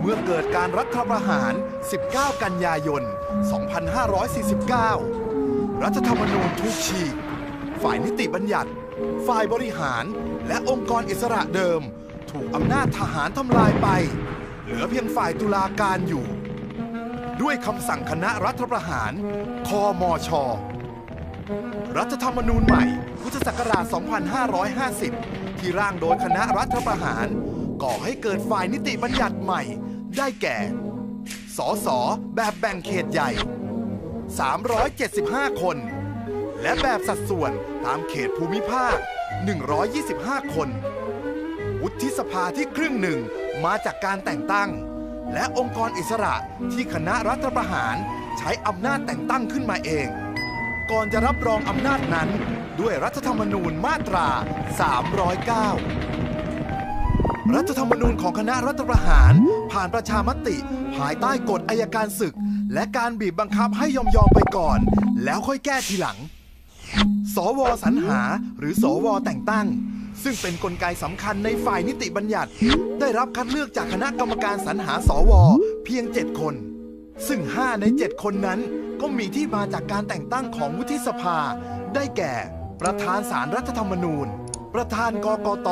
เมื่อเกิดการรัฐประหาร 19 กันยายน 2549 รัฐธรรมนูญถูกฉีก ฝ่ายนิติบัญญัติ ฝ่ายบริหารและองค์กรอิสระเดิม ถูกอำนาจทหารทำลายไป เหลือเพียงฝ่ายตุลาการอยู่ ด้วยคำสั่งคณะรัฐประหาร คอมชรัฐธรรมนูญใหม่ พุทธศักราช 2550 ที่ร่างโดยคณะรัฐประหาร ก่อให้เกิดฝ่ายนิติบัญญัติใหม่ ได้แก่ สส แบบแบ่งเขตใหญ่ 375 คน และแบบสัดส่วนตามเขตภูมิภาค 125 คน วุฒิสภาที่ครึ่งหนึ่งมาจากการแต่งตั้ง และองค์กรอิสระที่คณะรัฐประหารใช้อำนาจแต่งตั้งขึ้นมาเอง ก่อนจะรับรองอำนาจนั้นด้วยรัฐธรรมนูญมาตรา 309 รัฐธรรมนูญของคณะรัฐประหาร ผ่านประชามติ ภายใต้กฎอายการศึก และการบีบบังคับให้ยอมยอมไปก่อน แล้วค่อยแก้ทีหลัง สวสรรหาหรือสวแต่งตั้ง ซึ่งเป็นนกลไกสำคัญในฝ่ายนิติบัญญัติ ได้รับคัดเลือกจากคณะกรรมการสรรหาสว เพียง 7 คน ซึ่ง 5 ใน 7 คนนั้น ก็มีที่มาจากการแต่งตั้งของวุฒิสภา ได้แก่ ประธานสารรัฐธรรมนูญ ประธานกกต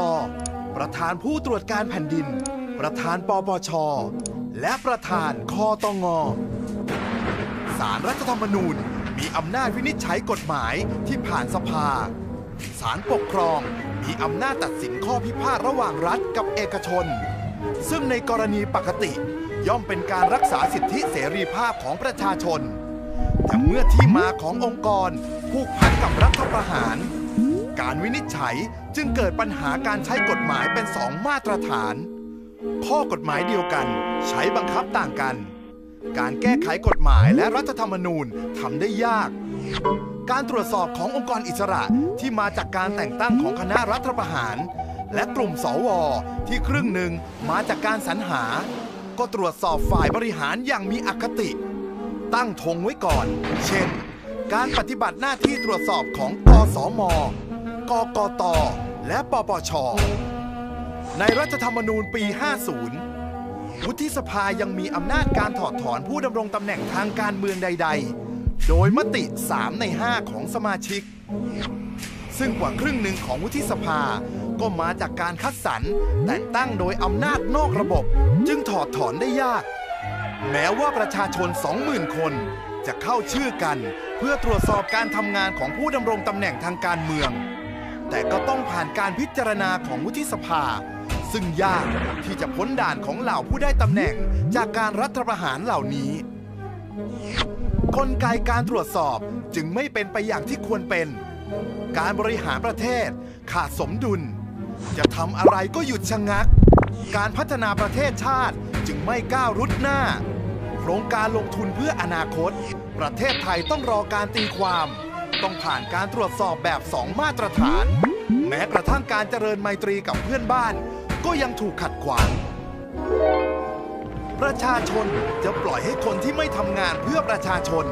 ประธานผู้ตรวจการแผ่นดิน ประธานปปช และประธานคอตงสารรัฐธรรมนูญมีอำนาจวินิจฉัยกฎหมายที่ผ่านสภาสารปกครองมีอำนาจตัดสินข้อพิพาทระหว่างรัฐกับเอกชน ซึ่งในกรณีปกติย่อมเป็นการรักษาสิทธิเสรีภาพของประชาชน แต่เมื่อที่มาขององค์กรผูกพันกับรัฐประหาร การวินิจฉัยจึงเกิดปัญหาการใช้กฎหมายเป็นสองมาตรฐาน ข้อกฎหมายเดียวกันใช้บังคับต่างกัน การแก้ไขกฎหมายและรัฐธรรมนูญทำได้ยาก การตรวจสอบขององค์กรอิสระที่มาจากการแต่งตั้งของคณะรัฐประหาร และกลุ่มสวที่ครึ่งหนึ่งมาจากการสรรหา ก็ตรวจสอบฝ่ายบริหารอย่างมีอคติ ตั้งธงไว้ก่อน เช่นการปฏิบัติหน้าที่ตรวจสอบของกสม กกต และปปช ในรัฐธรรมนูญปี 50 วุฒิสภายังมีอำนาจการถอดถอนผู้ดำรงตำแหน่งทางการเมืองใด ๆ โดยมติ 3 ใน 5 ของสมาชิก ซึ่งกว่าครึ่งหนึ่งของวุฒิสภาก็มาจากการคัดสรรแต่งตั้งโดยอำนาจนอกระบบ จึงถอดถอนได้ยาก แม้ว่าประชาชน 20,000 คนจะเข้าชื่อกัน เพื่อตรวจสอบการทำงานของผู้ดำรงตำแหน่งทางการเมือง แต่ก็ต้องผ่านการพิจารณาของวุฒิสภา ซึ่งยากที่จะพ้นด่านของเหล่าผู้ได้ตำแหน่งจากการรัฐประหารเหล่านี้ กลไกการตรวจสอบจึงไม่เป็นไปอย่างที่ควรเป็น การบริหารประเทศขาดสมดุล จะทำอะไรก็หยุดชะงัก การพัฒนาประเทศชาติจึงไม่ก้าวรุดหน้า โครงการลงทุนเพื่ออนาคต ประเทศไทยต้องรอการตีความ ต้องผ่านการตรวจสอบแบบสองมาตรฐาน แม้กระทั่งการเจริญไมตรีกับเพื่อนบ้าน ก็ยังถูกขัดขวาง ประชาชนจะปล่อยให้คนที่ไม่ทำงานเพื่อประชาชน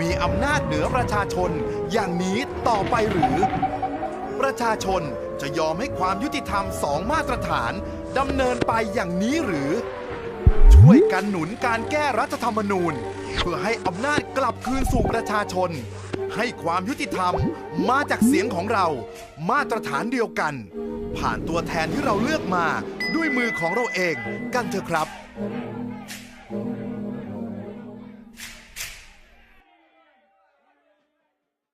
มีอำนาจเหนือประชาชน อย่างนี้ต่อไปหรือ ประชาชนจะยอมให้ความยุติธรรมสองมาตรฐานดำเนินไปอย่างนี้หรือ ช่วยกันหนุนการแก้รัฐธรรมนูญ เพื่อให้อำนาจกลับคืนสู่ประชาชน ให้ความยุติธรรมมาจากเสียงของเรา มาตรฐานเดียวกัน ผ่านตัวแทนที่เราเลือกมาด้วยมือของเราเองกันเถอะครับ